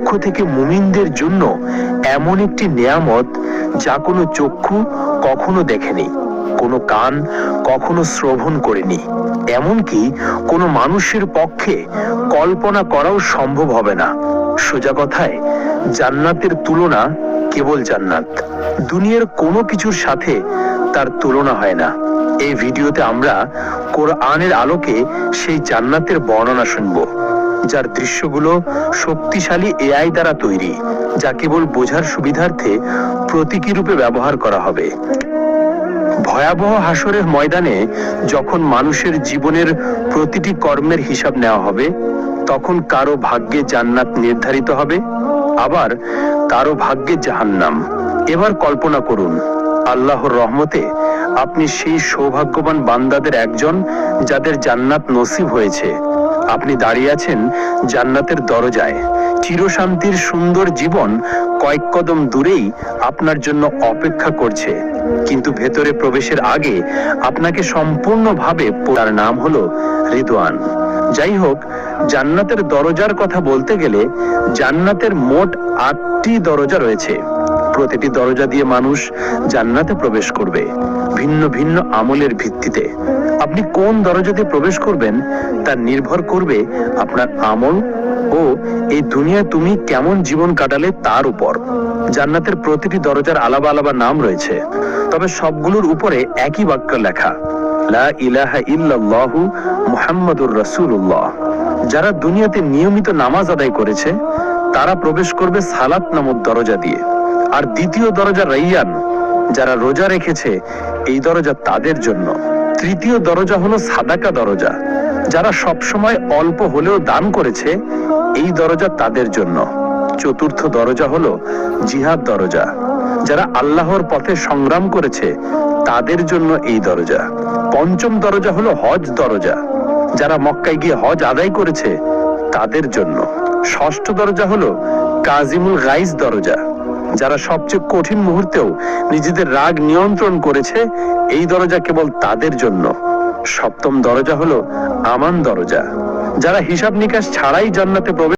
পক্ষ থেকে মুমিনদের জন্য এমন একটি নেয়ামত যা কোনো চক্ষু কখনো দেখেনি, কোনো কান কখনো শ্রবণ করেনি। এমনকি কোনো মানুষের পক্ষে কল্পনা করাও সম্ভব হবে না। সোজা কথায়, জান্নাতের তুলনা কেবল জান্নাত। দুনিয়ার কোনো কিছুর সাথে তার তুলনা হয় না। এই ভিডিওতে আমরা কোরআনের আলোকে সেই জান্নাতের বর্ণনা শুনব। যার দৃশ্যগুলো শক্তিশালী এআই দ্বারা তৈরি, যা কেবল বোঝার সুবিধার্থে প্রতীকী রূপে ব্যবহার করা হবে। ভয়াবহ হাসরের ময়দানে যখন মানুষের জীবনের প্রতিটি কর্মের হিসাব নেওয়া হবে, তখন কারও ভাগ্যে জান্নাত নির্ধারিত হবে, আবার কারও ভাগ্যে জাহান্নাম। এবার কল্পনা করুন, আল্লাহর রহমতে আপনি সেই সৌভাগ্যবান বান্দাদের একজন যাদের জান্নাত নসিব হয়েছে। আপনি দাঁড়িয়ে আছেন জান্নাতের দরজায়। চিরশান্তির সুন্দর জীবন কয়েক কদম দূরেই আপনার জন্য অপেক্ষা করছে। কিন্তু ভেতরে প্রবেশের আগে আপনাকে সম্পূর্ণভাবে তার নাম হলো রিদওয়ান। যাই হোক, জান্নাতের দরজার কথা বলতে গেলে জান্নাতের মোট আটটি দরজা রয়েছে। প্রতিটি দরজা দিয়ে মানুষ জান্নাতে প্রবেশ করবে, ভিন্ন ভিন্ন আমলের ভিত্তিতে। আপনি কোন দরজা দিয়ে প্রবেশ করবেন, তা নির্ভর করবে আপনার আমল ও এই দুনিয়ায় তুমি কেমন জীবন কাটালে তার উপর। জান্নাতের প্রতিটি দরজার আলাদা আলাদা নাম রয়েছে, তবে সবগুলোর উপরে একই বাক্য লেখা, লা ইলাহা ইল্লাল্লাহু মুহাম্মাদুর রাসূলুল্লাহ। যারা দুনিয়াতে নিয়মিত নামাজ আদায় করেছে, তারা প্রবেশ করবে সালাত নামক দরজা দিয়ে। আর দ্বিতীয় দরজা রাইয়ান, যারা রোজা রেখেছে, এই দরজা তাদের জন্য। তৃতীয় দরজা হলো সাদাকা দরজা, যারা সবসময় অল্প হলেও দান করেছে, এই দরজা তাদের জন্য। চতুর্থ দরজা হলো জিহাদ দরজা, যারা আল্লাহর পথে সংগ্রাম করেছে, তাদের জন্য এই দরজা। পঞ্চম দরজা হলো হজ দরজা, যারা মক্কায় গিয়ে হজ আদায় করেছে, তাদের জন্য। ষষ্ঠ দরজা হলো কাজিমুল গাইজ দরজা যারা সবচেয়ে কঠিন মুহূর্তেও নিজেদের রাগ নিয়ন্ত্রণ করেছে, এই দরজা কেবল তাদের জন্য। সপ্তম দরজা হলো আমান দরজা। যারা হিসাব নিকাশ ছাড়াই জান্নাতে প্রবেশ